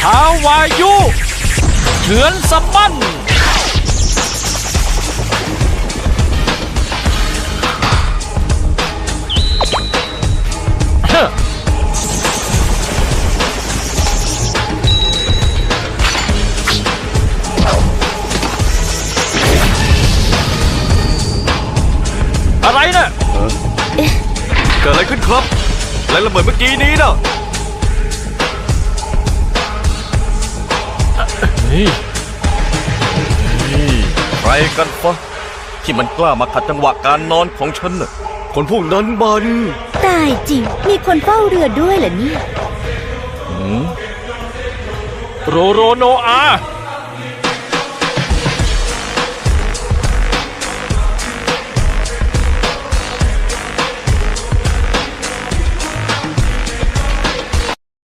ท้าวายุเฉือนสะบั้นเฮ้ออะไรเนี่ยเกิดอะไรขึ้นครับแรงระเบิดเมื่อกี้นี้นะ นี่ใครกันฟะที่มันกล้ามาขัดจังหวะการนอนของฉันน่ะคนพวกนั้นมัน ตายจริง มีคนเฝ้าเรือด้วยเหรอเนี่ย โรโรโนอา